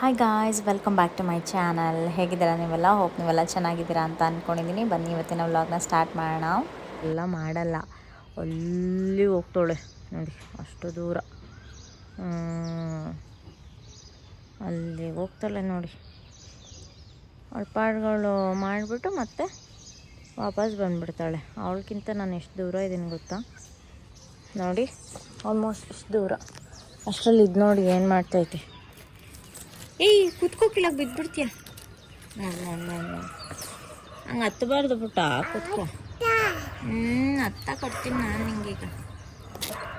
Hi guys welcome back to my channel ಹೇಗಿದ್ದೀರಾ ನೀವೆಲ್ಲ? Hope ನೀವೆಲ್ಲ ಚೆನ್ನಾಗಿದ್ದೀರಾ ಅಂತ ಅಂದ್ಕೊಂಡಿದ್ದೀನಿ ಬನ್ನಿ, ಇವತ್ತಿನ ವ್ಲಾಗ್ನ ಸ್ಟಾರ್ಟ್ ಮಾಡೋಣ. ಎಲ್ಲ ಮಾಡಲ್ಲ. ಅಲ್ಲಿ ಹೋಗ್ತಾಳೆ. ನೋಡಿ, ಅಷ್ಟು ದೂರ. ಅಲ್ಲಿ ಹೋಗ್ತಾಳೆ ನೋಡಿ. ಅವಳ ಪಾಡುಗಳು ಮಾಡಿಬಿಟ್ಟು ಮತ್ತೆ ವಾಪಸ್ ಬಂದುಬಿಡ್ತಾಳೆ. ಅವಳಕ್ಕಿಂತ ನಾನು ಎಷ್ಟು ದೂರ ಇದ್ದೀನಿ ಗೊತ್ತಾ? ನೋಡಿ ಆಲ್ಮೋಸ್ಟ್ ಇಷ್ಟು ದೂರ. ಅಷ್ಟರಲ್ಲಿ ಇದು ನೋಡಿ ಏನು ಮಾಡ್ತೈತೆ? ಏಯ್ ಕುತ್ಕೋಕಿಲ್ಲ ಬಿದ್ದುಬಿಡ್ತೀಯ ಹಂಗೆ ಹತ್ತಬಾರ್ದು ಪುಟ್ಟ ಕುತ್ಕೋ. ಹ್ಞೂ ಹತ್ತ ಕೊಡ್ತೀನಿ ನಾನು ನಿಂಗೀಗ.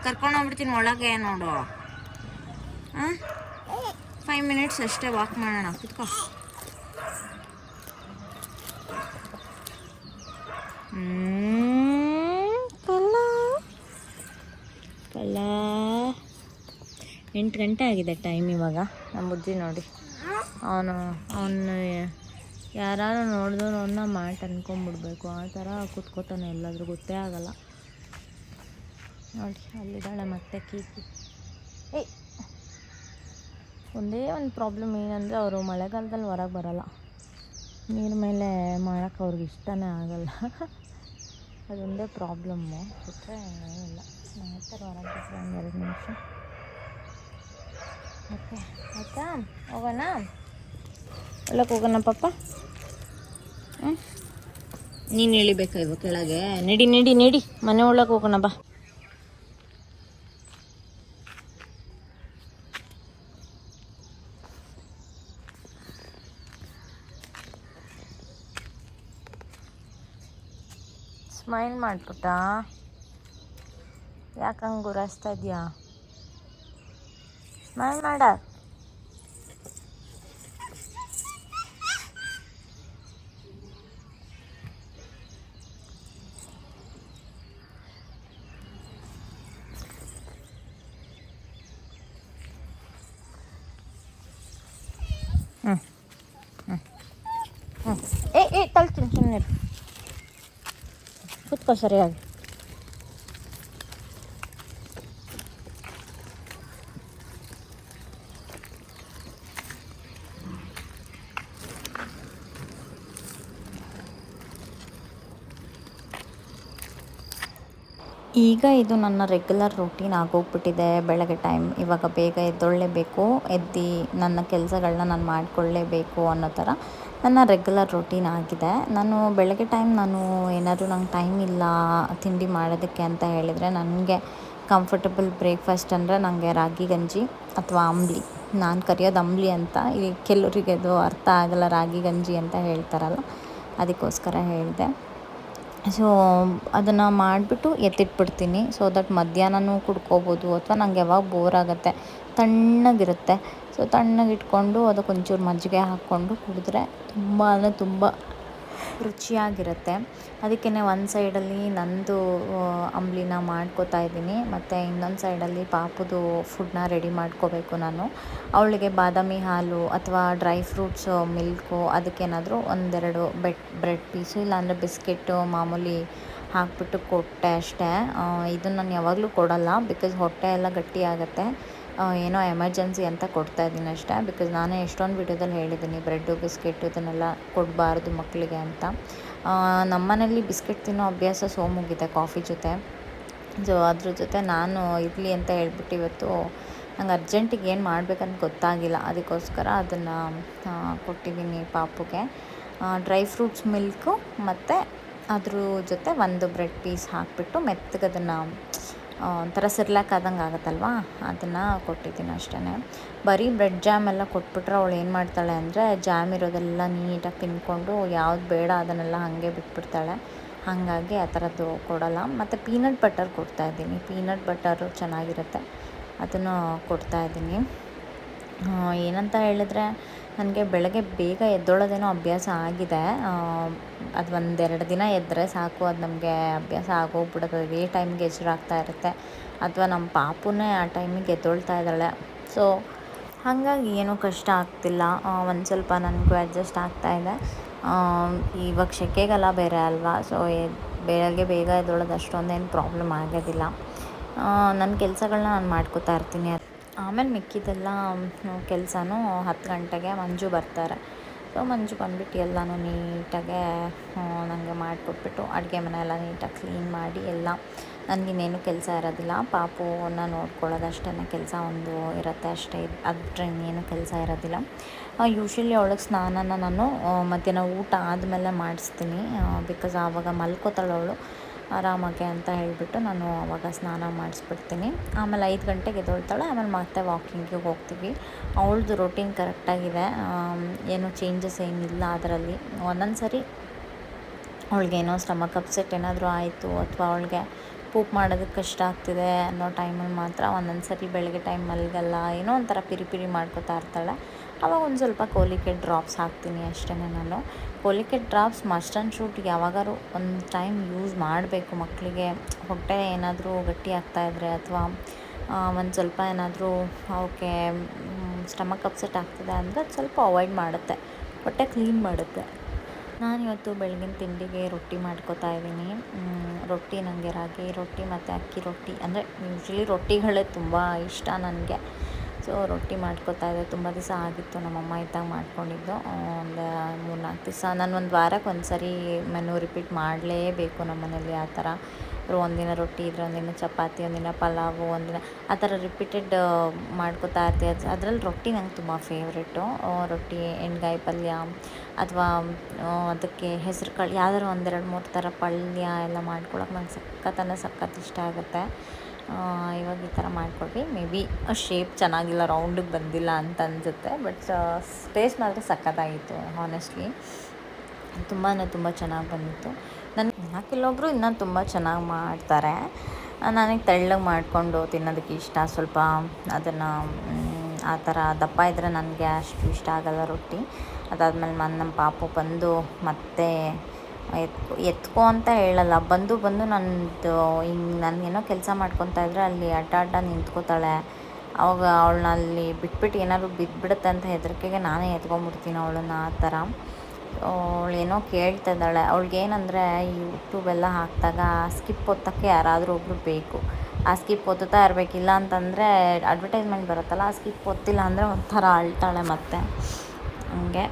ಕರ್ಕೊಂಡೋಗ್ಬಿಡ್ತೀನಿ ಒಳಗೆ ನೋಡು. ಹಾಂ ಫೈವ್ ಮಿನಿಟ್ಸ್ ಅಷ್ಟೇ ವಾಕ್ ಮಾಡೋಣ ಕುತ್ಕೋ. ಹ್ಮ್, ಎಂಟು ಗಂಟೆ ಆಗಿದೆ ಟೈಮ್ ಇವಾಗ. ನಮ್ಮ ಬುದ್ಧಿ ನೋಡಿ. ಅವನು ಅವನು ಯಾರು ನೋಡಿದ್ರು ಅವನ್ನ ಮಾಟ್ ಅನ್ಕೊಂಬಿಡ್ಬೇಕು. ಆ ಥರ ಕುತ್ಕೋತಾನೆ ಎಲ್ಲಾದರೂ. ಗೊತ್ತೇ ಆಗಲ್ಲ. ನೋಡಿ, ಅಲ್ಲಿದ್ದಾಳೆ ಮತ್ತೆ ಕೀಕಿ ಏಯ್! ಒಂದೇ ಒಂದು ಪ್ರಾಬ್ಲಮ್ ಏನಂದರೆ ಅವರು ಮಳೆಗಾಲದಲ್ಲಿ ಹೊರಗೆ ಬರೋಲ್ಲ. ನೀರು ಮೇಲೆ ಮಾಡೋಕ್ಕೆ ಅವ್ರಿಗೆ ಇಷ್ಟನೇ ಆಗಲ್ಲ. ಅದೊಂದೇ ಪ್ರಾಬ್ಲಮ್ಮು ಬಿಟ್ಟರೆ ಏನಿಲ್ಲ ಮಾಡ್ತಾರೆ ಹೊರಗೆ ಬಿಟ್ಟರೆ ಒಂದು ಎರಡು ನಿಮಿಷ. ಓಕೆ, ಆಯಿತಾ? ಹೋಗೋಣ? ಪಪ್ಪ ಹ್ಞೂ ನೀನು ಇಳಿಬೇಕಾ ಇವ ಕೆಳಗೆ. ನಡಿ ನಡಿ ನಡಿ. ಮನೆ ಒಳಗೆ ಹೋಗೋಣ, ಬಾ. ಸ್ಮೈಲ್ ಮಾಡ್ಬಿಟ್ಟ? ಯಾಕೆ ಹಂಗೆ ಇದೆಯಾ? ಸ್ಮೈಲ್ ಮಾಡ ಹ್ಞೂ ಹ್ಞೂ ಹ್ಞೂ ಏ ಏ ತಳ್ತೀನಿ ಈಗ ಇದು ನನ್ನ ರೆಗ್ಯುಲರ್ ರೂಟೀನ್ ಆಗೋಗ್ಬಿಟ್ಟಿದೆ. ಬೆಳಗ್ಗೆ ಟೈಮ್ ಇವಾಗ ಬೇಗ ಎದ್ದೊಳ್ಳೇಬೇಕು ಎದ್ದು ನನ್ನ ಕೆಲಸಗಳನ್ನ ನಾನು ಮಾಡಿಕೊಳ್ಳೇಬೇಕು ಅನ್ನೋ ಥರ ನನ್ನ ರೆಗ್ಯುಲರ್ ರೂಟೀನ್ ಆಗಿದೆ. ನಾನು ಬೆಳಗ್ಗೆ ಟೈಮ್ ನಾನು ಏನಾದರೂ ನಂಗೆ ಟೈಮ್ ಇಲ್ಲ ತಿಂಡಿ ಮಾಡೋದಕ್ಕೆ ಅಂತ ಹೇಳಿದರೆ ನನಗೆ ಕಂಫರ್ಟಬಲ್ ಬ್ರೇಕ್ಫಾಸ್ಟ್ ಅಂದರೆ ನನಗೆ ರಾಗಿ, ಗಂಜಿ ಅಥವಾ ಅಂಬ್ಲಿ. ನಾನು ಕರೆಯೋದು ಅಂಬ್ಲಿ ಅಂತ. ಈ ಕೆಲವರಿಗೆ ಅದು ಅರ್ಥ ಆಗಲ್ಲ ರಾಗಿ, ಗಂಜಿ ಅಂತ ಹೇಳ್ತಾರಲ್ಲ, ಅದಕ್ಕೋಸ್ಕರ ಹೇಳಿದೆ. ಸೊ ಅದನ್ನು ಮಾಡಿಬಿಟ್ಟು ಎತ್ತಿಟ್ಬಿಡ್ತೀನಿ. ಸೊ ದಟ್ ಮಧ್ಯಾಹ್ನನೂ ಕುಡ್ಕೋಬೋದು ಅಥವಾ ನಂಗೆ ಯಾವಾಗ ಬೋರ್ ಆಗುತ್ತೆ. ತಣ್ಣಗಿರುತ್ತೆ. ಸೊ ತಣ್ಣಗಿಟ್ಕೊಂಡು ಅದಕ್ಕೆ ಒಂಚೂರು ಮಜ್ಜಿಗೆ ಹಾಕ್ಕೊಂಡು ಕುಡಿದ್ರೆ ತುಂಬ ಅಂದರೆ ತುಂಬ ರುಚಿಯಾಗಿರುತ್ತೆ. ಅದಕ್ಕೇ ಒಂದು ಸೈಡಲ್ಲಿ ನಂದು ಅಂಬ್ಲಿನ ಮಾಡ್ಕೋತಾ ಇದ್ದೀನಿ. ಮತ್ತು ಇನ್ನೊಂದು ಸೈಡಲ್ಲಿ ಪಾಪುದು ಫುಡ್ನ ರೆಡಿ ಮಾಡ್ಕೋಬೇಕು ನಾನು. ಅವಳಿಗೆ ಬಾದಾಮಿ ಹಾಲು ಅಥವಾ ಡ್ರೈ ಫ್ರೂಟ್ಸು ಮಿಲ್ಕು ಅದಕ್ಕೇನಾದರೂ ಒಂದೆರಡು ಬೆಟ್ ಬ್ರೆಡ್ ಪೀಸು ಇಲ್ಲಾಂದರೆ ಬಿಸ್ಕೆಟ್ಟು ಮಾಮೂಲಿ ಹಾಕ್ಬಿಟ್ಟು ಕೊಟ್ಟೆ ಅಷ್ಟೇ. ಇದನ್ನು ನಾನು ಯಾವಾಗಲೂ ಕೊಡಲ್ಲ ಬಿಕಾಸ್ ಹೊಟ್ಟೆ ಎಲ್ಲ ಗಟ್ಟಿ ಏನೋ ಎಮರ್ಜೆನ್ಸಿ ಅಂತ ಕೊಡ್ತಾ ಇದ್ದೀನಿ ಅಷ್ಟೇ, ಬಿಕಾಸ್ ನಾನೇ ಎಷ್ಟೊಂದು ವಿಡಿಯೋದಲ್ಲಿ ಹೇಳಿದ್ದೀನಿ, ಬ್ರೆಡ್ಡು, ಬಿಸ್ಕೆಟ್ ಇದನ್ನೆಲ್ಲ ಕೊಡಬಾರ್ದು ಮಕ್ಕಳಿಗೆ ಅಂತ. ನಮ್ಮನೇಲಿ ಬಿಸ್ಕೆಟ್ ತಿನ್ನೋ ಅಭ್ಯಾಸ ಸೋಮುಗಿದೆ ಕಾಫಿ ಜೊತೆ. ಸೊ ಅದ್ರ ಜೊತೆ ನಾನು ಇರಲಿ ಅಂತ ಹೇಳ್ಬಿಟ್ಟು ಇವತ್ತು ನಂಗೆ ಅರ್ಜೆಂಟಿಗೆ ಏನು ಮಾಡ್ಬೇಕಂತ ಗೊತ್ತಾಗಿಲ್ಲ, ಅದಕ್ಕೋಸ್ಕರ ಅದನ್ನು ಕೊಟ್ಟಿದ್ದೀನಿ ಪಾಪುಗೆ. ಡ್ರೈ ಫ್ರೂಟ್ಸ್ ಮಿಲ್ಕು ಮತ್ತು ಅದ್ರ ಜೊತೆ ಒಂದು ಬ್ರೆಡ್ ಪೀಸ್ ಹಾಕಿಬಿಟ್ಟು ಮೆತ್ತಗೆ ಅದನ್ನು ಒಂಥರ ಸಿರ್ಲಾಕ್ ಆದಂಗೆ ಆಗುತ್ತಲ್ವಾ? ಅದನ್ನು ಕೊಟ್ಟಿದ್ದೀನಿ ಅಷ್ಟೇ ಬರೀ ಬ್ರೆಡ್ ಜಾಮ್ ಎಲ್ಲ ಕೊಟ್ಬಿಟ್ರೆ ಅವಳು ಏನು ಮಾಡ್ತಾಳೆ ಅಂದರೆ ಜಾಮ್ ಇರೋದೆಲ್ಲ ನೀಟಾಗಿ ತಿನ್ಕೊಂಡು ಯಾವ್ದು ಬೇಡ ಅದನ್ನೆಲ್ಲ ಹಾಗೆ ಬಿಟ್ಬಿಡ್ತಾಳೆ. ಹಾಗಾಗಿ ಆ ಥರದ್ದು ಕೊಡೋಲ್ಲ. ಮತ್ತು ಪೀನಟ್ ಬಟರ್ ಕೊಡ್ತಾಯಿದ್ದೀನಿ ಪೀನಟ್ ಬಟರು ಚೆನ್ನಾಗಿರುತ್ತೆ. ಅದನ್ನು ಕೊಡ್ತಾಯಿದ್ದೀನಿ ಏನಂತ ಹೇಳಿದ್ರೆ ನನಗೆ ಬೆಳಗ್ಗೆ ಬೇಗ ಎದ್ದೊಳೋದೇನೋ ಅಭ್ಯಾಸ ಆಗಿದೆ. ಅದು ಒಂದೆರಡು ದಿನ ಎದ್ದರೆ ಸಾಕು, ಅದು ನಮಗೆ ಅಭ್ಯಾಸ ಆಗೋಗ್ಬಿಡುತ್ತೆ, ಅದೇ ಟೈಮ್ಗೆ ಎಚ್ಚರಾಗ್ತಾ ಇರುತ್ತೆ. ಅಥವಾ ನಮ್ಮ ಪಾಪುನೇ ಆ ಟೈಮಿಗೆ ಎದ್ದೊಳ್ತಾ ಇದ್ದಾಳೆ. ಸೊ, ಹಾಗಾಗಿ ಏನೂ ಕಷ್ಟ ಆಗ್ತಿಲ್ಲ. ಒಂದು ಸ್ವಲ್ಪ ನನಗೂ ಅಡ್ಜಸ್ಟ್ ಆಗ್ತಾ ಇದೆ. ಇವಾಗ ಸೆಕೆಗೆಲ್ಲ ಬೇರೆ ಅಲ್ವಾ? ಸೊ ಬೆಳಗ್ಗೆ ಬೇಗ ಎದ್ದೊಳೋದು ಅಷ್ಟೊಂದೇನು ಪ್ರಾಬ್ಲಮ್ ಆಗೋದಿಲ್ಲ. ನನ್ನ ಕೆಲಸಗಳನ್ನ ನಾನು ಮಾಡ್ಕೋತಾ ಇರ್ತೀನಿ ಆಮೇಲೆ ಮಿಕ್ಕಿದ್ದೆಲ್ಲ ಕೆಲಸನೂ ಹತ್ತು ಗಂಟೆಗೆ ಮಂಜು ಬರ್ತಾರೆ. ಸೊ ಮಂಜು ಬಂದುಬಿಟ್ಟು ಎಲ್ಲನೂ ನೀಟಾಗೆ ನನಗೆ ಮಾಡಿಕೊಟ್ಬಿಟ್ಟು ಅಡುಗೆ ಮನೆ ನೀಟಾಗಿ ಕ್ಲೀನ್ ಮಾಡಿ ಎಲ್ಲ. ನನಗಿನ್ನೇನು ಕೆಲಸ ಇರೋದಿಲ್ಲ. ಪಾಪುನ ನೋಡ್ಕೊಳ್ಳೋದಷ್ಟೇ ಕೆಲಸ ಒಂದು ಇರುತ್ತೆ ಅಷ್ಟೇ. ಅದ್ರ ಇನ್ನೇನು ಕೆಲಸ ಇರೋದಿಲ್ಲ. ಯೂಶ್ವಲಿ ಅವಳಿಗೆ ಸ್ನಾನನ ನಾನು ಮಧ್ಯಾಹ್ನ ಊಟ ಆದಮೇಲೆ ಮಾಡಿಸ್ತೀನಿ. ಬಿಕಾಸ್ ಆವಾಗ ಮಲ್ಕೋತಾಳೆ ಅವಳು. ಆರಾಮಾಗೆ ಅಂತ ಹೇಳಿಬಿಟ್ಟು ನಾನು ಅವಾಗ ಸ್ನಾನ ಮಾಡಿಸ್ಬಿಡ್ತೀನಿ. ಆಮೇಲೆ ಐದು ಗಂಟೆಗೆ ಎದ್ದೊಳ್ತಾಳೆ, ಆಮೇಲೆ ಮತ್ತೆ ವಾಕಿಂಗಿಗೆ ಹೋಗ್ತೀವಿ. ಅವಳದು ರೊಟೀನ್ ಕರೆಕ್ಟಾಗಿದೆ ಏನು ಚೇಂಜಸ್ ಏನಿಲ್ಲ ಅದರಲ್ಲಿ. ಒಂದೊಂದು ಸರಿ ಏನೋ ಸ್ಟಮಕ್ ಅಪ್ಸೆಟ್ ಏನಾದರೂ ಆಯಿತು, ಅಥವಾ ಅವಳಿಗೆ ಪೂಪ್ ಮಾಡೋದಕ್ಕೆ ಕಷ್ಟ ಆಗ್ತಿದೆ ಅನ್ನೋ ಟೈಮಲ್ಲಿ ಮಾತ್ರ ಒಂದೊಂದು ಸರಿ ಬೆಳಗ್ಗೆ ಟೈಮ್ ಮಲಗಲ್ಲ ಏನೋ ಒಂಥರ ಪಿರಿ ಪಿರಿ ಮಾಡ್ಕೋತಾ ಇರ್ತಾಳೆ. ಅವಾಗ ಒಂದು ಸ್ವಲ್ಪ ಕೋಲಿಕೆ ಡ್ರಾಪ್ಸ್ ಹಾಕ್ತೀನಿ ಅಷ್ಟೇ ನಾನು. ಕೋಲಿಕೆ ಡ್ರಾಪ್ಸ್ ಮಸ್ಟ್ ಆ್ಯಂಡ್ ಶೂಟ್ ಯಾವಾಗಾರು ಒಂದು ಟೈಮ್ ಯೂಸ್ ಮಾಡಬೇಕು ಮಕ್ಕಳಿಗೆ ಹೊಟ್ಟೆ ಏನಾದರೂ ಗಟ್ಟಿ ಆಗ್ತಾಯಿದ್ರೆ ಅಥವಾ ಒಂದು ಸ್ವಲ್ಪ ಏನಾದರೂ ಅವಕ್ಕೆ ಸ್ಟಮಕ್ ಅಪ್ಸೆಟ್ ಆಗ್ತಿದೆ ಅಂದರೆ ಸ್ವಲ್ಪ ಅವಾಯ್ಡ್ ಮಾಡುತ್ತೆ. ಹೊಟ್ಟೆ ಕ್ಲೀನ್ ಮಾಡುತ್ತೆ. ನಾನು ಇವತ್ತು ಬೆಳಗಿನ ತಿಂಡಿಗೆ ರೊಟ್ಟಿ ಮಾಡ್ಕೋತಾ ಇದ್ದೀನಿ. ರೊಟ್ಟಿ ನನಗೆ ರಾಗಿ, ರೊಟ್ಟಿ ಮತ್ತು ಅಕ್ಕಿ ರೊಟ್ಟಿ. ಅಂದರೆ ಯೂಶ್ವಲಿ ರೊಟ್ಟಿಗಳೇ ತುಂಬ ಇಷ್ಟ ನನಗೆ. ಸೊ ರೊಟ್ಟಿ ಮಾಡ್ಕೊತಾ ಇದ್ದೆ. ತುಂಬ ದಿವಸ ಆಗಿತ್ತು ನಮ್ಮಮ್ಮ ಇದ್ದಾಗ ಮಾಡ್ಕೊಂಡಿದ್ದು. ಒಂದು ಮೂರು ನಾಲ್ಕು ದಿವಸ, ನಾನು ಒಂದು ವಾರಕ್ಕೆ ಒಂದು ಸರಿ ಮೆನು ರಿಪೀಟ್ ಮಾಡಲೇಬೇಕು ನಮ್ಮ ಮನೇಲಿ ಆ ಥರ. ಒಂದಿನ ರೊಟ್ಟಿ ಇದ್ರೆ ಒಂದಿನ ಚಪಾತಿ, ಒಂದಿನ ಪಲಾವು, ಒಂದಿನ ಆ ಥರ ರಿಪೀಟೆಡ್ ಮಾಡ್ಕೊತಾ ಇರ್ತೀವಿ. ಅದರಲ್ಲಿ ರೊಟ್ಟಿ ನಂಗೆ ತುಂಬ ಫೇವ್ರೇಟು. ರೊಟ್ಟಿ, ಎಣ್ಗಾಯಿ ಪಲ್ಯ ಅಥವಾ ಅದಕ್ಕೆ ಹೆಸರು ಕಾಳು, ಯಾವ್ದಾರು ಒಂದೆರಡು ಮೂರು ಥರ ಪಲ್ಯ ಎಲ್ಲ ಮಾಡ್ಕೊಳಕ್ಕೆ ನಂಗೆ ಸಖತ್ತನ್ನು ಸಖತ್ ಇಷ್ಟ ಆಗುತ್ತೆ. ಇವಾಗ ಈ ಥರ ಮಾಡಿಕೊಡ್ರಿ. ಮೇ ಬಿ ಶೇಪ್ ಚೆನ್ನಾಗಿಲ್ಲ ರೌಂಡಿಗೆ ಬಂದಿಲ್ಲ ಅಂತ ಅನಿಸುತ್ತೆ. ಬಟ್ ಟೇಸ್ಟ್ ಮಾತ್ರ ಸಖತ್ತಾಗಿತ್ತು ಹಾನೆಸ್ಟ್ಲಿ ತುಂಬಾ ತುಂಬ ಚೆನ್ನಾಗಿ ಬಂದಿತ್ತು. ನನ್ನ ಕೆಲವೊಬ್ಬರು ಇನ್ನೂ ತುಂಬ ಚೆನ್ನಾಗಿ ಮಾಡ್ತಾರೆ. ನನಗೆ ತೆಳ್ಳಗೆ ಮಾಡಿಕೊಂಡು ತಿನ್ನೋದಕ್ಕೆ ಇಷ್ಟ. ಸ್ವಲ್ಪ ಅದನ್ನು ಆ ಥರ ದಪ್ಪ ಇದ್ದರೆ ನನಗೆ ಅಷ್ಟು ಇಷ್ಟ ಆಗೋಲ್ಲ ರೊಟ್ಟಿ. ಅದಾದಮೇಲೆ ನಮ್ಮ ಪಾಪು ಬಂದು ಮತ್ತೆ ಎತ್ಕೊ ಎತ್ಕೊ ಅಂತ ಹೇಳಲ್ಲ. ಬಂದು ಬಂದು ನನ್ನದು ಹಿಂಗೆ ನನಗೇನೋ ಕೆಲಸ ಮಾಡ್ಕೊತಾ ಇದ್ದರೆ ಅಲ್ಲಿ ಅಡ್ಡ ಅಡ್ಡ ನಿಂತ್ಕೋತಾಳೆ. ಅವಾಗ ಅವಳನ್ನ ಅಲ್ಲಿ ಬಿಟ್ಬಿಟ್ಟು ಏನಾದ್ರು ಬಿದ್ದುಬಿಡುತ್ತೆ ಅಂತ ಹೆದರಿಕೆಗೆ ನಾನೇ ಎತ್ಕೊಂಬಿಡ್ತೀನಿ ಅವಳನ್ನ ಆ ಥರ. ಅವಳೇನೋ ಕೇಳ್ತಾ ಇದ್ದಾಳೆ. ಅವ್ಳಿಗೇನಂದರೆ ಯೂಟ್ಯೂಬ್ ಎಲ್ಲ ಹಾಕಿದಾಗ ಸ್ಕಿಪ್ ಒತ್ತಕ್ಕೆ ಯಾರಾದರೂ ಒಬ್ಬರು ಬೇಕು. ಆ ಸ್ಕಿಪ್ ಒತ್ತುತ್ತಾ ಇರಬೇಕಿಲ್ಲ ಅಂತಂದರೆ ಅಡ್ವರ್ಟೈಸ್ಮೆಂಟ್ ಬರುತ್ತಲ್ಲ, ಆ ಸ್ಕಿಪ್ ಒತ್ತಿಲ್ಲ ಅಂದರೆ ಒಂಥರ ಅಳ್ತಾಳೆ ಮತ್ತೆ. ಹಂಗೆ.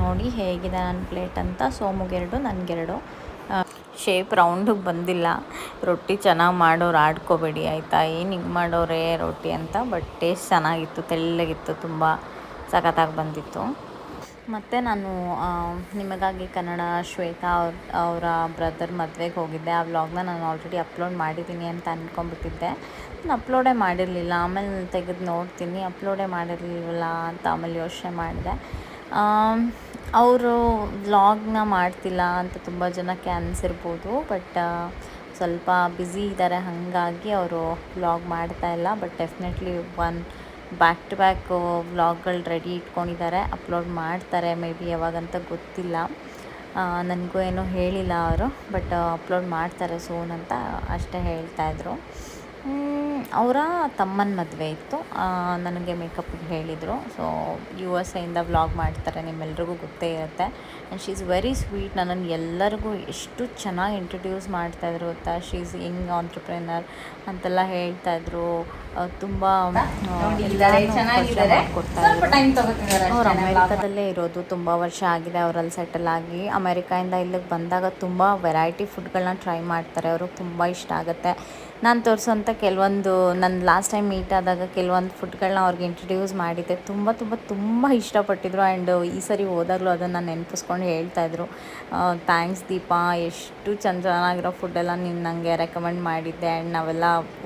ನೋಡಿ ಹೇಗಿದೆ ನನ್ನ ಪ್ಲೇಟ್ ಅಂತ. ಸೋಮುಗೆರಡು, ನನಗೆರಡು. ಶೇಪ್ ರೌಂಡಿಗೆ ಬಂದಿಲ್ಲ. ರೊಟ್ಟಿ ಚೆನ್ನಾಗಿ ಮಾಡೋರು ಆಡ್ಕೋಬೇಡಿ ಆಯಿತಾ? ಏನು ಹಿಂಗೆ ಮಾಡೋರೆ ರೊಟ್ಟಿ ಅಂತ ಬಟ್ ಟೇಸ್ಟ್ ಚೆನ್ನಾಗಿತ್ತು, ತೆಳ್ಳಗಿತ್ತು, ತುಂಬ ಸಖತ್ತಾಗಿ ಬಂದಿತ್ತು. ಮತ್ತು ನಾನು ನಿಮಗಾಗಿ ಕನ್ನಡ ಶ್ವೇತಾ ಅವ್ರ, ಅವರ ಬ್ರದರ್ ಮದುವೆಗೆ ಹೋಗಿದ್ದೆ. ಆ ವ್ಲಾಗ್ನ ನಾನು ಆಲ್ರೆಡಿ ಅಪ್ಲೋಡ್ ಮಾಡಿದ್ದೀನಿ ಅಂತ ಅಂದ್ಕೊಂಬಿಟ್ಟಿದ್ದೆ ನಾನು ಅಪ್ಲೋಡೇ ಮಾಡಿರಲಿಲ್ಲ. ಆಮೇಲೆ ತೆಗೆದು ನೋಡ್ತೀನಿ. ಅಪ್ಲೋಡೇ ಮಾಡಿರಲಿಲ್ಲ ಅಂತ ಆಮೇಲೆ ಯೋಚನೆ ಮಾಡಿದೆ. ಅವರು ವ್ಲಾಗ್ನ ಮಾಡ್ತಿಲ್ಲ ಅಂತ ತುಂಬ ಜನಕ್ಕೆ ಅನಿಸಿರ್ಬೋದು ಬಟ್ ಸ್ವಲ್ಪ ಬ್ಯುಸಿ ಇದ್ದಾರೆ, ಹಾಗಾಗಿ ಅವರು ವ್ಲಾಗ್ ಮಾಡ್ತಾಯಿಲ್ಲ but definitely one back to back ವ್ಲಾಗ್ಗಳು ready ಇಟ್ಕೊಂಡಿದ್ದಾರೆ, ಅಪ್ಲೋಡ್ ಮಾಡ್ತಾರೆ, ಮೇ ಬಿ ಯಾವಾಗಂತ ಗೊತ್ತಿಲ್ಲ. ನನಗೂ ಏನೂ ಹೇಳಿಲ್ಲ ಅವರು, ಬಟ್ ಅಪ್ಲೋಡ್ ಮಾಡ್ತಾರೆ ಸೋನ್ ಅಂತ ಅಷ್ಟೇ ಹೇಳ್ತಾಯಿದ್ರು ಅವರ ತಮ್ಮನ ಮದುವೆ ಇತ್ತು. ನನಗೆ ಮೇಕಪ್ಗೆ ಹೇಳಿದರು. ಸೊ ಯು ಎಸ್ ಐಯಿಂದ ವ್ಲಾಗ್ ಮಾಡ್ತಾರೆ ನಿಮ್ಮೆಲ್ರಿಗೂ ಗೊತ್ತೇ ಇರುತ್ತೆ. And she is very sweet ನನ್ನನ್ನು ಎಲ್ಲರಿಗೂ ಎಷ್ಟು ಚೆನ್ನಾಗಿ ಇಂಟ್ರೊಡ್ಯೂಸ್ ಮಾಡ್ತಾಯಿದ್ರು ಗೊತ್ತಾ? ಶೀ ಈಸ್ ಯಂಗ್ ಆಂಟ್ರಪ್ರಿನರ್ ಅಂತೆಲ್ಲ ಹೇಳ್ತಾಯಿದ್ರು ತುಂಬ ಅವ್ರು ಅಮೇರಿಕಾದಲ್ಲೇ ಇರೋದು ತುಂಬ ವರ್ಷ ಆಗಿದೆ. ಅವರಲ್ಲಿ ಸೆಟಲ್ ಆಗಿ ಅಮೇರಿಕಾಯಿಂದ ಇಲ್ಲಿಗೆ ಬಂದಾಗ ತುಂಬ ವೆರೈಟಿ ಫುಡ್ಗಳನ್ನ ಟ್ರೈ ಮಾಡ್ತಾರೆ. ಅವ್ರಿಗೆ ತುಂಬ ಇಷ್ಟ ಆಗುತ್ತೆ. ನಾನು ತೋರಿಸೋಂಥ ಕೆಲವೊಂದು ನನ್ನ ಲಾಸ್ಟ್ ಟೈಮ್ ಮೀಟ್ ಆದಾಗ ಕೆಲವೊಂದು ಫುಡ್ಗಳನ್ನ ಅವ್ರಿಗೆ ಇಂಟ್ರಡ್ಯೂಸ್ ಮಾಡಿದ್ದೆ. ತುಂಬ ತುಂಬ ತುಂಬ ಇಷ್ಟಪಟ್ಟಿದ್ರು ಆ್ಯಂಡ್ ಈ ಸರಿ ಹೋದಾಗಲೂ ಅದನ್ನು ನೆನಪಿಸ್ಕೊಂಡು ಹೇಳ್ತಾಯಿದ್ರು ಥ್ಯಾಂಕ್ಸ್ ದೀಪಾ, ಎಷ್ಟು ಚೆಂದ ಚೆನ್ನಾಗಿರೋ ಫುಡ್ಡೆಲ್ಲ ನೀನು ನನಗೆ ರೆಕಮೆಂಡ್ ಮಾಡಿದ್ದೆ ಆ್ಯಂಡ್ ನಾವೆಲ್ಲ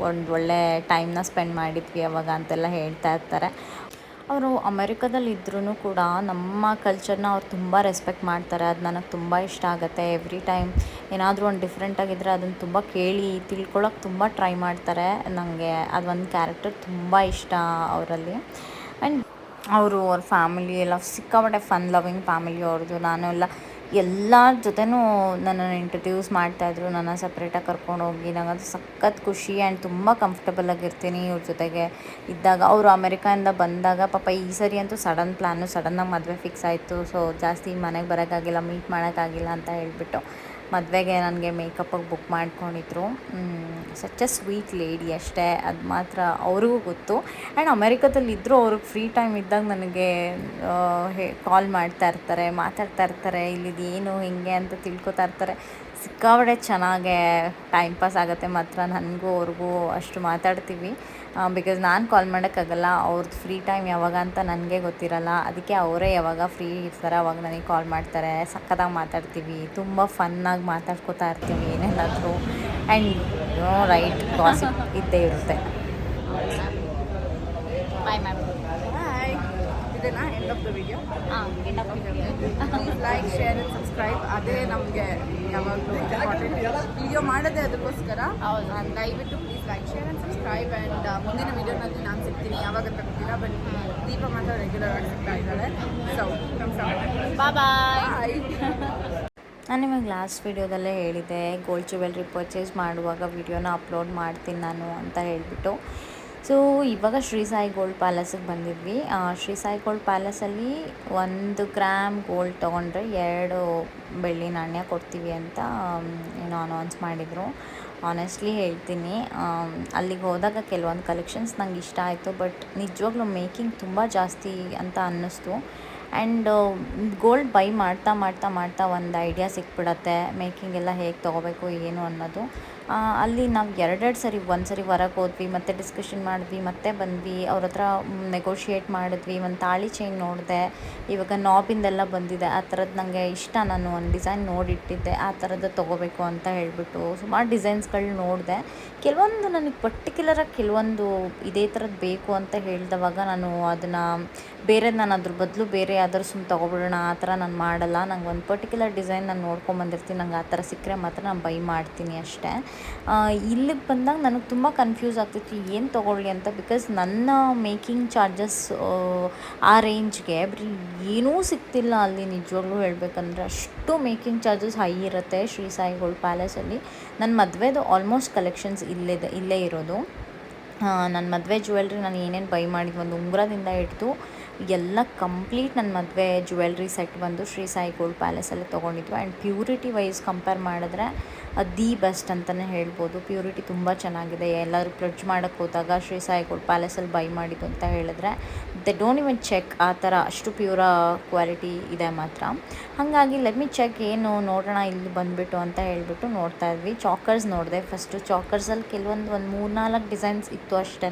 ಒಂದು ಒಳ್ಳೆ ಟೈಮ್ನ ಸ್ಪೆಂಡ್ ಮಾಡಿದ್ವಿ ಅವಾಗ ಅಂತೆಲ್ಲ ಹೇಳ್ತಾ ಇರ್ತಾರೆ. ಅವರು ಅಮೆರಿಕದಲ್ಲಿ ಇದ್ರೂ ಕೂಡ ನಮ್ಮ ಕಲ್ಚರ್ನ ಅವ್ರು ತುಂಬ ರೆಸ್ಪೆಕ್ಟ್ ಮಾಡ್ತಾರೆ. ಅದು ನನಗೆ ತುಂಬ ಇಷ್ಟ ಆಗುತ್ತೆ. ಎವ್ರಿ ಟೈಮ್ ಏನಾದರೂ ಒಂದು ಡಿಫ್ರೆಂಟಾಗಿದ್ದರೆ ಅದನ್ನು ತುಂಬ ಕೇಳಿ ತಿಳ್ಕೊಳ್ಳೋಕೆ ತುಂಬ ಟ್ರೈ ಮಾಡ್ತಾರೆ. ನನಗೆ ಅದೊಂದು ಕ್ಯಾರೆಕ್ಟರ್ ತುಂಬ ಇಷ್ಟ ಅವರಲ್ಲಿ. ಆ್ಯಂಡ್ ಅವರು ಅವ್ರ ಫ್ಯಾಮಿಲಿ ಎಲ್ಲ ಸಿಕ್ಕಾಪಟ್ಟೆ ಫನ್ ಲವಿಂಗ್ ಫ್ಯಾಮಿಲಿ ಅವ್ರದ್ದು ನಾನು ಎಲ್ಲ ಎಲ್ಲರ ಜೊತೆನೂ ನನ್ನನ್ನು ಇಂಟ್ರಡ್ಯೂಸ್ ಮಾಡ್ತಾಯಿದ್ರು ನನ್ನ ಸಪ್ರೇಟಾಗಿ ಕರ್ಕೊಂಡೋಗಿ ನಂಗಂತೂ ಸಖತ್ ಖುಷಿ ಆ್ಯಂಡ್ ತುಂಬ ಕಂಫರ್ಟಬಲ್ ಆಗಿರ್ತೀನಿ ಇವ್ರ ಜೊತೆಗೆ. ಇದ್ದಾಗ ಅವರು ಅಮೆರಿಕಾಯಿಂದ ಬಂದಾಗ ಪಾಪ ಈ ಸರಿ ಅಂತೂ ಸಡನ್ ಪ್ಲ್ಯಾನು ಸಡನ್ನಾಗಿ ಮದುವೆ ಫಿಕ್ಸ್ ಆಯಿತು. ಸೊ ಜಾಸ್ತಿ ಮನೆಗೆ ಬರೋಕ್ಕಾಗಿಲ್ಲ ಮೀಟ್ ಮಾಡೋಕ್ಕಾಗಿಲ್ಲ ಅಂತ ಹೇಳಿಬಿಟ್ಟು. ಮದುವೆಗೆ ನನಗೆ ಮೇಕಪ್ಪಿಗೆ ಬುಕ್ ಮಾಡ್ಕೊಂಡಿದ್ರು. ಸಚ್ ಅ ಸ್ವೀಟ್ ಲೇಡಿ ಅಷ್ಟೇ. ಅದು ಮಾತ್ರ ಅವ್ರಿಗೂ ಗೊತ್ತು. ಆ್ಯಂಡ್ ಅಮೆರಿಕದಲ್ಲಿ ಇದ್ದರೂ ಅವ್ರಿಗೆ ಫ್ರೀ ಟೈಮ್ ಇದ್ದಾಗ ನನಗೆ ಕಾಲ್ ಮಾಡ್ತಾ ಇರ್ತಾರೆ, ಮಾತಾಡ್ತಾ ಇರ್ತಾರೆ. ಇಲ್ಲಿದು ಏನು, ಹೆಂಗೆ ಅಂತ ತಿಳ್ಕೊತಾ ಇರ್ತಾರೆ. ಸಿಕ್ಕಾಪಟ್ಟೆ ಚೆನ್ನಾಗೆ ಟೈಮ್ ಪಾಸ್ ಆಗುತ್ತೆ ಮಾತ್ರ. ನನಗೂ ಅವ್ರಿಗೂ ಅಷ್ಟು ಮಾತಾಡ್ತೀವಿ. ಬಿಕಾಸ್ ನಾನು ಕಾಲ್ ಮಾಡೋಕ್ಕಾಗಲ್ಲ ಅವ್ರದ್ದು ಫ್ರೀ ಟೈಮ್ ಯಾವಾಗ ಅಂತ ನನಗೆ ಗೊತ್ತಿರಲ್ಲ. ಅದಕ್ಕೆ ಅವರೇ ಯಾವಾಗ ಫ್ರೀ ಇರ್ತಾರೆ, ಅವಾಗ ನನಗೆ ಕಾಲ್ ಮಾಡ್ತಾರೆ. ಸಕ್ಕತ್ತಾಗಿ ಮಾತಾಡ್ತೀವಿ. ತುಂಬ ಫನ್ನಾಗಿ ಮಾತಾಡ್ಕೋತಾ ಇರ್ತೀವಿ ಏನೇನಾದರೂ ಆ್ಯಂಡ್ ನೋ ರೈಟ್ ಗಾಸಿಪ್ ಇದ್ದೇ ಇರುತ್ತೆ. ಇದನ್ನ end of the video like share and subscribe ಅದೇ ನಮಗೆ ಯಾವಾಗಲೂ ಇಂಪಾರ್ಟೆಂಟ್ ವಿಡಿಯೋ ಮಾಡೋದೇ ಅದಕ್ಕೋಸ್ಕರ. ದಯವಿಟ್ಟು please like share and subscribe and ಮುಂದಿನ ವಿಡಿಯೋನಲ್ಲಿ ನಾನು ಸಿಗ್ತೀನಿ. ಯಾವಾಗ ಅಂತ ಗೊತ್ತಿಲ್ಲ ಬಟ್ ದೀಪ ಮಾತ್ರ ರೆಗ್ಯುಲರ್ ಆಗಿ ಸಿಗ್ತಾ ಇದ್ದಾಳೆ. ಸೊ ನಮ್ಮ ಬಾಯ್ ನಾನು ನಿಮಗೆ ಲಾಸ್ಟ್ ವೀಡಿಯೋದಲ್ಲೇ ಹೇಳಿದೆ ಗೋಲ್ಡ್ ಜ್ಯುವೆಲ್ರಿ ಪರ್ಚೇಸ್ ಮಾಡುವಾಗ ವಿಡಿಯೋನ ಅಪ್ಲೋಡ್ ಮಾಡ್ತೀನಿ ನಾನು ಅಂತ ಹೇಳಿಬಿಟ್ಟು. ಸೊ ಇವಾಗ ಶ್ರೀ ಸಾಯಿ ಗೋಲ್ಡ್ ಪ್ಯಾಲೇಸಿಗೆ ಬಂದಿದ್ವಿ. ಶ್ರೀ ಸಾಯಿ ಗೋಲ್ಡ್ ಪ್ಯಾಲೇಸಲ್ಲಿ ಒಂದು ಗ್ರಾಮ್ ಗೋಲ್ಡ್ ತೊಗೊಂಡ್ರೆ ಎರಡು ಬೆಳ್ಳಿ ನಾಣ್ಯ ಕೊಡ್ತೀವಿ ಅಂತ ಏನು ಅನೌನ್ಸ್ ಮಾಡಿದರು. ಆನೆಸ್ಟ್ಲಿ ಹೇಳ್ತೀನಿ. ಅಲ್ಲಿಗೆ ಹೋದಾಗ ಕೆಲವೊಂದು ಕಲೆಕ್ಷನ್ಸ್ ನಂಗೆ ಇಷ್ಟ ಆಯಿತು. ಬಟ್ ನಿಜವಾಗ್ಲೂ ಮೇಕಿಂಗ್ ತುಂಬ ಜಾಸ್ತಿ ಅಂತ ಅನ್ನಿಸ್ತು. ಆ್ಯಂಡ್ ಗೋಲ್ಡ್ ಬೈ ಮಾಡ್ತಾ ಮಾಡ್ತಾ ಮಾಡ್ತಾ ಒಂದು ಐಡಿಯಾ ಸಿಕ್ಬಿಡತ್ತೆ. ಮೇಕಿಂಗ್ ಎಲ್ಲ ಹೇಗೆ ತೊಗೋಬೇಕು, ಏನು ಅನ್ನೋದು. ಅಲ್ಲಿ ನಾವು ಎರಡೆರಡು ಸರಿ, ಒಂದು ಸರಿ ಹೊರಗೆ ಹೋದ್ವಿ, ಮತ್ತೆ ಡಿಸ್ಕಷನ್ ಮಾಡಿದ್ವಿ, ಮತ್ತೆ ಬಂದ್ವಿ, ಅವ್ರ ಹತ್ರ ನೆಗೋಷಿಯೇಟ್ ಮಾಡಿದ್ವಿ, ಒಂದು ತಾಳಿ ಚೈನ್ ನೋಡಿದೆ. ಇವಾಗ ನಾಬಿಂದೆಲ್ಲ ಬಂದಿದೆ, ಆ ಥರದ್ದು ನನಗೆ ಇಷ್ಟ. ನಾನು ಒಂದು ಡಿಸೈನ್ ನೋಡಿಟ್ಟಿದ್ದೆ, ಆ ಥರದ್ದು ತೊಗೋಬೇಕು ಅಂತ ಹೇಳಿಬಿಟ್ಟು ಸುಮಾರು ಡಿಸೈನ್ಸ್ಗಳು ನೋಡಿದೆ. ಕೆಲವೊಂದು ನನಗೆ ಪರ್ಟಿಕ್ಯುಲರಾಗಿ ಕೆಲವೊಂದು ಇದೇ ಥರದ್ದು ಬೇಕು ಅಂತ ಹೇಳಿದವಾಗ ನಾನು ಅದನ್ನು ಬೇರೆ ನಾನು ಅದ್ರ ಬದಲು ಬೇರೆ ಯಾವ್ದಾದ್ರು ಸುಮ್ಮನೆ ತೊಗೊಬಿಡೋಣ, ಆ ಥರ ನಾನು ಮಾಡಲ್ಲ. ನಂಗೆ ಒಂದು ಪರ್ಟಿಕ್ಯುಲರ್ ಡಿಸೈನ್ ನಾನು ನೋಡ್ಕೊಂಬಂದಿರ್ತೀನಿ ನಂಗೆ ಆ ಥರ ಸಿಕ್ಕರೆ ಮಾತ್ರ ನಾನು ಬೈ ಮಾಡ್ತೀನಿ ಅಷ್ಟೇ. ಇಲ್ಲಿಗೆ ಬಂದಾಗ ನನಗೆ ತುಂಬ ಕನ್ಫ್ಯೂಸ್ ಆಗ್ತಿತ್ತು, ಏನು ತೊಗೊಳ್ಳಿ ಅಂತ. ಬಿಕಾಸ್ ನನ್ನ ಮೇಕಿಂಗ್ ಚಾರ್ಜಸ್ ಆ ರೇಂಜ್ಗೆ ಬರೀ ಏನೂ ಸಿಗ್ತಿಲ್ಲ ಅಲ್ಲಿ, ನಿಜವಾಗ್ಲೂ ಹೇಳಬೇಕಂದ್ರೆ. ಅಷ್ಟು ಮೇಕಿಂಗ್ ಚಾರ್ಜಸ್ ಹೈ ಇರುತ್ತೆ ಶ್ರೀ ಸಾಯಿ ಗೋಲ್ಡ್ ಪ್ಯಾಲೇಸಲ್ಲಿ ನನ್ನ ಮದುವೆದು ಆಲ್ಮೋಸ್ಟ್ ಕಲೆಕ್ಷನ್ಸ್ ಇಲ್ಲೇ ಇಲ್ಲೇ ಇರೋದು. ನನ್ನ ಮದುವೆ ಜ್ಯುವೆಲ್ರಿ ನಾನು ಏನೇನು ಬೈ ಮಾಡಿದ್ವಿ, ಒಂದು ಉಂಗುರದಿಂದ ಹಿಡಿದು ಎಲ್ಲ ಕಂಪ್ಲೀಟ್ ನನ್ನ ಮದುವೆ ಜ್ಯುವೆಲ್ರಿ ಸೆಟ್ ಬಂದು ಶ್ರೀ ಸಾಯಿ ಗೋಲ್ಡ್ ಪ್ಯಾಲೇಸಲ್ಲಿ ತೊಗೊಂಡಿದ್ವಿ ಆ್ಯಂಡ್ ಪ್ಯೂರಿಟಿ ವೈಸ್ ಕಂಪೇರ್ ಮಾಡಿದ್ರೆ ಅದು ದಿ ಬೆಸ್ಟ್ ಅಂತಲೇ ಹೇಳ್ಬೋದು. ಪ್ಯೂರಿಟಿ ತುಂಬ ಚೆನ್ನಾಗಿದೆ. ಎಲ್ಲರೂ ಪ್ಲಡ್ಜ್ ಮಾಡೋಕ್ಕೆ ಹೋದಾಗ ಶ್ರೀ ಸಾಯಿ ಗೋಲ್ಡ್ ಪ್ಯಾಲೇಸಲ್ಲಿ ಬೈ ಮಾಡಿದ್ದು ಅಂತ ಹೇಳಿದ್ರೆ ದೆ ಡೋಂಟ್ ಇವನ್ ಚೆಕ್ ಆ ಥರ ಅಷ್ಟು ಪ್ಯೂರ ಕ್ವಾಲಿಟಿ ಇದೆ ಮಾತ್ರ. ಹಾಗಾಗಿ ಲೆಟ್ ಮಿ ಚೆಕ್ ಏನು ನೋಡೋಣ, ಇಲ್ಲಿ ಬಂದುಬಿಟ್ಟು ಅಂತ ಹೇಳಿಬಿಟ್ಟು ನೋಡ್ತಾ ಇದ್ವಿ. ಚಾಕರ್ಸ್ ನೋಡಿದೆ. ಫಸ್ಟು ಚಾಕರ್ಸಲ್ಲಿ ಕೆಲವೊಂದು ಒಂದು ಮೂರ್ನಾಲ್ಕು ಡಿಸೈನ್ಸ್ ಇತ್ತು ಅಷ್ಟೇ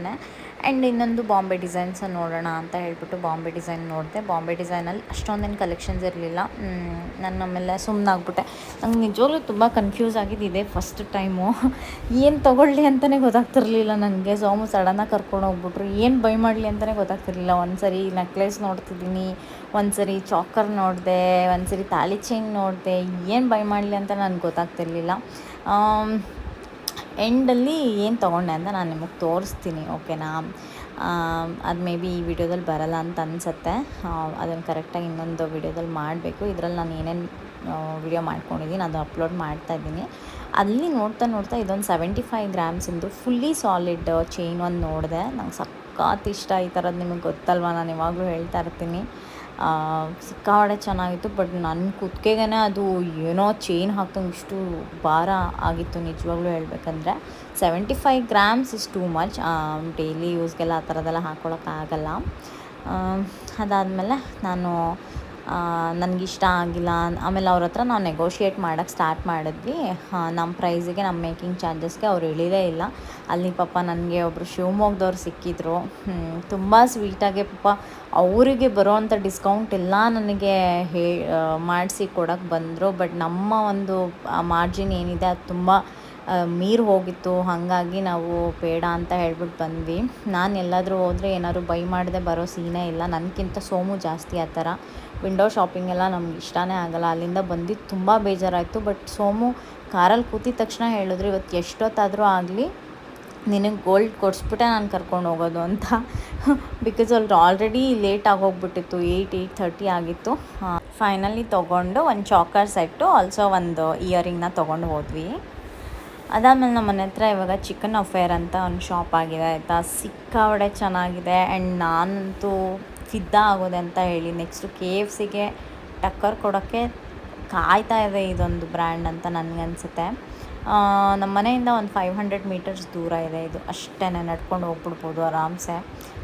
ಆ್ಯಂಡ್ ಇನ್ನೊಂದು ಬಾಂಬೆ ಡಿಸೈನ್ಸ್ ನೋಡೋಣ ಅಂತ ಹೇಳ್ಬಿಟ್ಟು ಬಾಂಬೆ ಡಿಸೈನ್ ನೋಡಿದೆ. ಬಾಂಬೆ ಡಿಸೈನಲ್ಲಿ ಅಷ್ಟೊಂದೇನು ಕಲೆಕ್ಷನ್ಸ್ ಇರಲಿಲ್ಲ. ನಾನು ಆಮೇಲೆ ಸುಮ್ಮನಾಗ್ಬಿಟ್ಟೆ ನಂಗೆ ನಿಜವಾಗ್ಲೂ ತುಂಬ ಕನ್ಫ್ಯೂಸ್ ಆಗಿದ್ದಿದೆ ಫಸ್ಟ್ ಟೈಮು ಏನು ತೊಗೊಳ್ಳಿ ಅಂತಲೇ ಗೊತ್ತಾಗ್ತಿರ್ಲಿಲ್ಲ ನನಗೆ ಸೋಮು ಸಡನ್ನಾಗಿ ಕರ್ಕೊಂಡು ಹೋಗ್ಬಿಟ್ರು. ಏನು ಬೈ ಮಾಡಲಿ ಅಂತಲೇ ಗೊತ್ತಾಗ್ತಿರ್ಲಿಲ್ಲ. ಒಂದು ಸರಿ ನೆಕ್ಲೆಸ್ ನೋಡ್ತಿದ್ದೀನಿ ಒಂದು ಸರಿ ಚಾಕರ್ ನೋಡಿದೆ ಒಂದು ಸರಿ ತಾಳಿ ಚೈನ್ ನೋಡಿದೆ. ಏನು ಬೈ ಮಾಡಲಿ ಅಂತ ನನಗೆ ಗೊತ್ತಾಗ್ತಿರ್ಲಿಲ್ಲ. ಎಂಡಲ್ಲಿ ಏನು ತೊಗೊಂಡೆ ಅಂತ ನಾನು ನಿಮಗೆ ತೋರಿಸ್ತೀನಿ ಓಕೆನಾ ಅದು ಮೇ ಬಿ ಈ ವಿಡಿಯೋದಲ್ಲಿ ಬರಲ್ಲ ಅಂತ ಅನಿಸುತ್ತೆ. ಅದನ್ನು ಕರೆಕ್ಟಾಗಿ ಇನ್ನೊಂದು ವಿಡಿಯೋದಲ್ಲಿ ಮಾಡಬೇಕು. ಇದರಲ್ಲಿ ನಾನು ಏನೇನು ವಿಡಿಯೋ ಮಾಡ್ಕೊಂಡಿದ್ದೀನಿ ಅದು ಅಪ್ಲೋಡ್ ಮಾಡ್ತಾ ಇದ್ದೀನಿ. ಅಲ್ಲಿ ನೋಡ್ತಾ ನೋಡ್ತಾ ಇದೊಂದು ಸೆವೆಂಟಿ ಫೈವ್ ಗ್ರಾಮ್ಸಿಂದು ಫುಲ್ಲಿ ಸಾಲಿಡ್ ಚೈನ್ ಒಂದು ನೋಡಿದೆ. ನಂಗೆ ಸಖತ್ ಇಷ್ಟ ಈ ಥರದ್ದು ನಿಮಗೆ ಗೊತ್ತಲ್ವ? ನಾನು ಯಾವಾಗಲೂ ಹೇಳ್ತಾ ಇರ್ತೀನಿ. ಸಿಕ್ಕಾಪಟ್ಟೆ ಚೆನ್ನಾಗಿತ್ತು, ಬಟ್ ನನ್ನ ಕುತ್ತಿಗೆಗೇ ಅದು ಏನೋ ಚೈನ್ ಹಾಕ್ದಂಗೆ ಇಷ್ಟು ಭಾರ ಆಗಿತ್ತು ನಿಜವಾಗ್ಲೂ ಹೇಳಬೇಕಂದ್ರೆ. Seventy five grams is too much. Daily ಯೂಸ್ಗೆಲ್ಲ ಆ ಥರದ್ದೆಲ್ಲ ಹಾಕ್ಕೊಳಕ್ಕಾಗಲ್ಲ ಅದಾದಮೇಲೆ ನಾನು ನನಗಿಷ್ಟ ಆಗಿಲ್ಲ ಆಮೇಲೆ ಅವ್ರ ಹತ್ರ ನಾವು ನೆಗೋಷಿಯೇಟ್ ಮಾಡೋಕ್ಕೆ ಸ್ಟಾರ್ಟ್ ಮಾಡಿದ್ವಿ. ನಮ್ಮ ಪ್ರೈಸಿಗೆ ನಮ್ಮ ಮೇಕಿಂಗ್ ಚಾರ್ಜಸ್ಗೆ ಅವ್ರು ಇಳಿಲೇ ಇಲ್ಲ. ಅಲ್ಲಿ ಪಾಪ ನನಗೆ ಒಬ್ಬರು ಶಿವಮೊಗ್ಗದವ್ರು ಸಿಕ್ಕಿದ್ರು. ತುಂಬ ಸ್ವೀಟಾಗೆ ಪಾಪ ಅವರಿಗೆ ಬರೋವಂಥ ಡಿಸ್ಕೌಂಟ್ ಎಲ್ಲ ನನಗೆ ಹೇ ಮಾಡಿಸಿ ಕೊಡೋಕ್ಕೆ ಬಂದರು. ಬಟ್ ನಮ್ಮ ಒಂದು ಮಾರ್ಜಿನ್ ಏನಿದೆ, ಅದು ತುಂಬ ಮೀರು ಹೋಗಿತ್ತು, ಹಾಗಾಗಿ ನಾವು ಬೇಡ ಅಂತ ಹೇಳ್ಬಿಟ್ಟು ಬಂದ್ವಿ. ನಾನು ಎಲ್ಲಾದರೂ ಹೋದರೆ ಏನಾದ್ರು ಬೈ ಮಾಡದೆ ಬರೋ ಸೀನೇ ಇಲ್ಲ. ನನಗಿಂತ ಸೋಮು ಜಾಸ್ತಿ ಆ ಥರ. ವಿಂಡೋ ಶಾಪಿಂಗ್ ಎಲ್ಲ ನಮ್ಗೆ ಇಷ್ಟನೇ ಆಗಲ್ಲ. ಅಲ್ಲಿಂದ ಬಂದಿದ್ದು ತುಂಬ ಬೇಜಾರಾಯಿತು. ಬಟ್ ಸೋಮು ಕಾರಲ್ಲಿ ಕೂತಿದ ತಕ್ಷಣ ಹೇಳಿದ್ರು ಇವತ್ತು ಎಷ್ಟೊತ್ತಾದರೂ ಆಗಲಿ ನಿನಗೆ ಗೋಲ್ಡ್ ಕೊಡಿಸ್ಬಿಟ್ಟೆ ನಾನು ಕರ್ಕೊಂಡು ಹೋಗೋದು ಅಂತ. ಬಿಕಾಸ್ ಅಲ್ಲಿ ಆಲ್ರೆಡಿ ಲೇಟ್ ಆಗೋಗ್ಬಿಟ್ಟಿತ್ತು. ಏಯ್ಟ್ ಏಯ್ಟ್ ಥರ್ಟಿ ಆಗಿತ್ತು. ಫೈನಲಿ ತೊಗೊಂಡು ಒಂದು ಚಾಕರ್ ಸೆಟ್ಟು ಆಲ್ಸೋ ಒಂದು ಇಯರಿಂಗ್ನ ತೊಗೊಂಡು ಹೋದ್ವಿ. ಅದಾದಮೇಲೆ ನಮ್ಮ ಮನೆ ಹತ್ರ ಇವಾಗ ಚಿಕನ್ ಅಫೇರ್ ಅಂತ ಒಂದು ಶಾಪ್ ಆಗಿದೆ, ಆಯಿತಾ? ಸಿಕ್ಕಾಪಟ್ಟೆ ಚೆನ್ನಾಗಿದೆ ಆ್ಯಂಡ್ ನಾನಂತೂ ಫಿದ್ದಾ ಆಗೋದೆ ಅಂತ ಹೇಳಿ ನೆಕ್ಸ್ಟು ಕೆ ಎಫ್ ಸಿಗೆ ಟಕ್ಕರ್ ಕೊಡೋಕ್ಕೆ ಕಾಯ್ತಾ ಇದೆ ಇದೊಂದು ಬ್ರ್ಯಾಂಡ್ ಅಂತ ನನಗನ್ಸುತ್ತೆ ನಮ್ಮ ಮನೆಯಿಂದ ಒಂದು ಫೈವ್ ಹಂಡ್ರೆಡ್ ಮೀಟರ್ಸ್ ದೂರ ಇದೆ ಇದು. ಅಷ್ಟೇ ನಡ್ಕೊಂಡು ಹೋಗ್ಬಿಡ್ಬೋದು ಆರಾಮ್ಸೆ.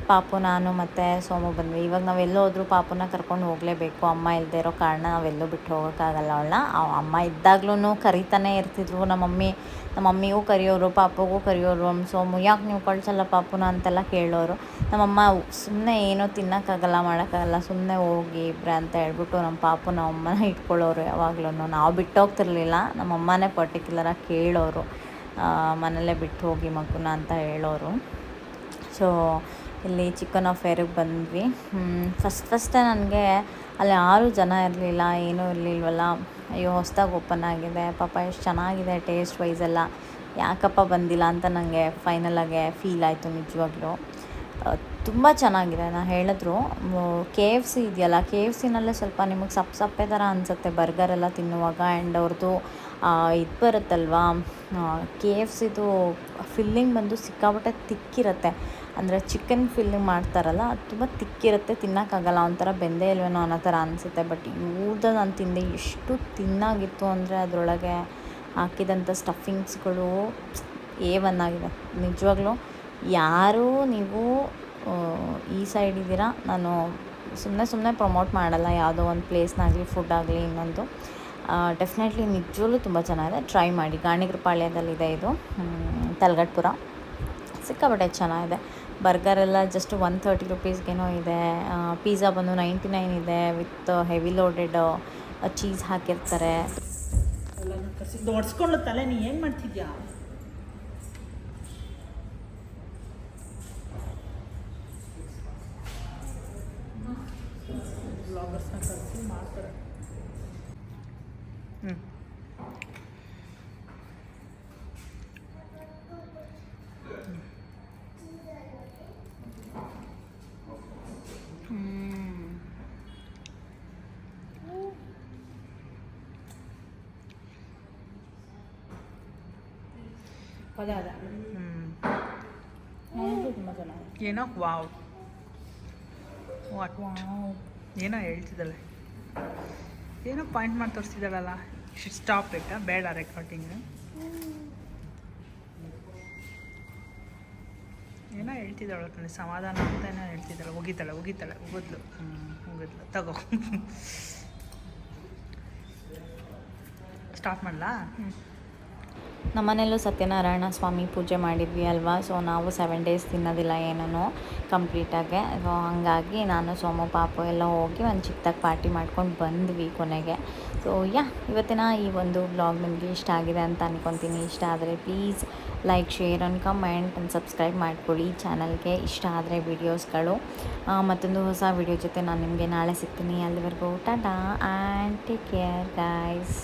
ಪಾಪು, ನಾನು ಮತ್ತು ಸೋಮು ಬಂದ್ವಿ. ಇವಾಗ ನಾವು ಎಲ್ಲೋದ್ರೂ ಪಾಪುನ ಕರ್ಕೊಂಡು ಹೋಗಲೇಬೇಕು. ಅಮ್ಮ ಇಲ್ಲದೆ ಇರೋ ಕಾರಣ ನಾವೆಲ್ಲೋ ಬಿಟ್ಟು ಹೋಗೋಕ್ಕಾಗಲ್ಲ ಅವಳನ್ನ. ಅಮ್ಮ ಇದ್ದಾಗ್ಲೂ ಕರಿತಾನೆ ಇರ್ತಿದ್ರು. ನಮ್ಮ ಮಮ್ಮಿ, ನಮ್ಮ ಮಮ್ಮಿಗೂ ಕರೆಯೋರು, ಪಾಪಗೂ ಕರೆಯೋರು. ಸೋಮು, ಯಾಕೆ ನೀವು ಕಳ್ಸಲ್ಲ ಪಾಪುನ ಅಂತೆಲ್ಲ ಕೇಳೋರು. ನಮ್ಮಮ್ಮ ಸುಮ್ಮನೆ ಏನೋ ತಿನ್ನೋಕ್ಕಾಗಲ್ಲ, ಮಾಡೋಕ್ಕಾಗಲ್ಲ. ಸುಮ್ಮನೆ ಹೋಗಿ ಇಬ್ಬರೇ ಅಂತ ಹೇಳ್ಬಿಟ್ಟು ನಮ್ಮ ಪಾಪು ನಮ್ಮ ಅಮ್ಮನ ಇಟ್ಕೊಳ್ಳೋರು ಯಾವಾಗ್ಲೂ ನಾವು ಬಿಟ್ಟೋಗ್ತಿರ್ಲಿಲ್ಲ. ನಮ್ಮ ಅಮ್ಮನೇ ಪರ್ಟಿಕ್ಯುಲರಾಗಿ ಕೇಳೋರು ಮನೆಯಲ್ಲೇ ಬಿಟ್ಟು ಹೋಗಿ ಮಗುನ ಅಂತ ಹೇಳೋರು. ಸೊ ಇಲ್ಲಿ ಚಿಕನ್ ಅಫೇರಿಗೆ ಬಂದ್ವಿ. ಫಸ್ಟ್ ಫಸ್ಟೇ ನನಗೆ ಅಲ್ಲಿ ಯಾರೂ ಜನ ಇರಲಿಲ್ಲ, ಏನೂ ಇರಲಿಲ್ವಲ್ಲ. ಅಯ್ಯೋ, ಹೊಸ್ದಾಗಿ ಓಪನ್ ಆಗಿದೆ. ಪಾಪ, ಎಷ್ಟು ಚೆನ್ನಾಗಿದೆ ಟೇಸ್ಟ್ ವೈಸ್ ಎಲ್ಲ. ಯಾಕಪ್ಪ ಬಂದಿಲ್ಲ ಅಂತ ನನಗೆ ಫೈನಲಾಗೆ ಫೀಲ್ ಆಯಿತು ನಿಜವಾಗ್ಲೂ. ತುಂಬ ಚೆನ್ನಾಗಿದೆ. ನಾ ಹೇಳಿದ್ರು ಕೆ ಎಫ್ ಸಿ ಇದೆಯಲ್ಲ? ಕೆ ಎಫ್ ಸಿನಲ್ಲೇ ಸ್ವಲ್ಪ ನಿಮಗೆ ಸಪ್ ಸಪ್ಪೆ ಥರ ಅನಿಸುತ್ತೆ. ಬರ್ಗರೆಲ್ಲ ತಿನ್ನುವಾಗ ಆ್ಯಂಡ್ ಅವ್ರದ್ದು ಇದು ಬರುತ್ತಲ್ವಾ? ಕೆ ಎಫ್ ಸಿದು ಫಿಲ್ಲಿಂಗ್ ಬಂದು ಸಿಕ್ಕಾಪಟ್ಟೆ ತಿಕ್ಕಿರುತ್ತೆ. ಅಂದರೆ ಚಿಕನ್ ಫಿಲ್ಲಿಂಗ್ ಮಾಡ್ತಾರಲ್ಲ, ಅದು ತುಂಬ ತಿಕ್ಕಿರುತ್ತೆ, ತಿನ್ನೋಕ್ಕಾಗಲ್ಲ. ಒಂಥರ ಬೆಂದೇ ಇಲ್ವೇನೋ ಅನ್ನೋ ಥರ ಅನಿಸುತ್ತೆ. ಬಟ್ ಇವ್ರದ್ದು ನಾನು ತಿಂದೆ ಎಷ್ಟು ತಿನ್ನಾಗಿತ್ತು ಅಂದರೆ ಅದರೊಳಗೆ ಹಾಕಿದಂಥ ಸ್ಟಫಿಂಗ್ಸ್ಗಳು ಏ ಒನ್ ಆಗಿದೆ. ನಿಜವಾಗ್ಲೂ ಯಾರು ನೀವು ಈ ಸೈಡ್ ಇದ್ದೀರಾ? ನಾನು ಸುಮ್ಮನೆ ಸುಮ್ಮನೆ ಪ್ರಮೋಟ್ ಮಾಡಲ್ಲ. ಯಾವುದೋ ಒಂದು ಪ್ಲೇಸ್ನಾಗಲಿ ಫುಡ್ ಆಗಲಿ ಇನ್ನೊಂದು. ಡೆಫಿನೆಟ್ಲಿ ನಿಜವಲ್ಲೂ ತುಂಬ ಚೆನ್ನಾಗಿದೆ. ಟ್ರೈ ಮಾಡಿ. ಗಾಣಿಗ್ರಪಾಳ್ಯದಲ್ಲಿದೆ ಇದು. ತಲ್ಗಟ್ಪುರ. ಸಿಕ್ಕಾಪಟ್ಟೆ ಚೆನ್ನಾಗಿದೆ. ಬರ್ಗರ್ ಎಲ್ಲ ಜಸ್ಟ್ ಒನ್ ತರ್ಟಿ ರುಪೀಸ್ಗೇನೋ ಇದೆ. ಪಿಜ್ಜಾ ಬಂದು ನೈಂಟಿ ನೈನ್ ಇದೆ ವಿತ್ ಹೆವಿ ಲೋಡೆಡ್ ಚೀಸ್ ಹಾಕಿರ್ತಾರೆ. ತಲೆ, ನೀ ಏನು ಮಾಡ್ತಿದ್ಯಾ ಬ್ಲಾಗರ್ಸ್ನ ಕರೆಸಿ ಮಾಡ್ತಾರೆ ಹ್ಞೂ ಅದೇ ಹ್ಞೂ ತುಂಬ ಚೆನ್ನಾಗಿದೆ. ಏನೋ ವಾವ್. ವಾಟ್? ಏನೋ ಹೇಳ್ತಿದ್ದಾಳೆ. ಏನೋ ಪಾಯಿಂಟ್ ಮಾಡಿ ತೋರಿಸ್ತಿದ್ದಾಳಲ್ಲ ಸ್ಟಾಪ್ ಇಟ್ಟ ಬೇಡ ರೆಕಾರ್ಡಿಂಗ್ ಏನೋ ಹೇಳ್ತಿದ್ದಾಳೆ ಕಣೆ ಸಮಾಧಾನ ಅಂತ ಏನೋ ಹೇಳ್ತಿದ್ದಾಳೆ. ಹೋಗಿದ್ದಾಳೆ ಹೋಗಿದ್ದಾಳೆ ಹೋಗದ್ಲು. ಹ್ಞೂ ಹೋಗಿದ್ಲು. ತಗೋ. ಸ್ಟಾಪ್ ಮಾಡಲಾ? ನಮ್ಮನೆಯಲ್ಲೂ ಸತ್ಯನಾರಾಯಣ ಸ್ವಾಮಿ ಪೂಜೆ ಮಾಡಿದ್ವಿ ಅಲ್ವಾ? ಸೊ ನಾವು ಸೆವೆನ್ ಡೇಸ್ ತಿನ್ನೋದಿಲ್ಲ ಏನೂ ಕಂಪ್ಲೀಟಾಗೆ ಸೊ ಹಂಗಾಗಿ ನಾನು, ಸೋಮ, ಪಾಪು ಎಲ್ಲ ಹೋಗಿ ಒಂದು ಚಿಕ್ಕದಾಗಿ ಪಾರ್ಟಿ ಮಾಡ್ಕೊಂಡು ಬಂದ್ವಿ ಕೊನೆಗೆ. ಸೊ ಯಾ ಇವತ್ತಿನ ಈ ಒಂದು ಬ್ಲಾಗ್ ನಿಮಗೆ ಇಷ್ಟ ಆಗಿದೆ ಅಂತ ಅನ್ಕೊತೀನಿ. ಇಷ್ಟ ಆದರೆ please like share and comment and subscribe ಮಾಡ್ಕೊಳ್ಳಿ ಚಾನಲ್ಗೆ ಇಷ್ಟ ಆದರೆ ವೀಡಿಯೋಸ್ಗಳು ಮತ್ತೊಂದು ಹೊಸ ವಿಡಿಯೋ ಜೊತೆ ನಾನು ನಿಮಗೆ ನಾಳೆ ಸಿಗ್ತೀನಿ. ಅಲ್ಲಿವರೆಗೂ tata and take care guys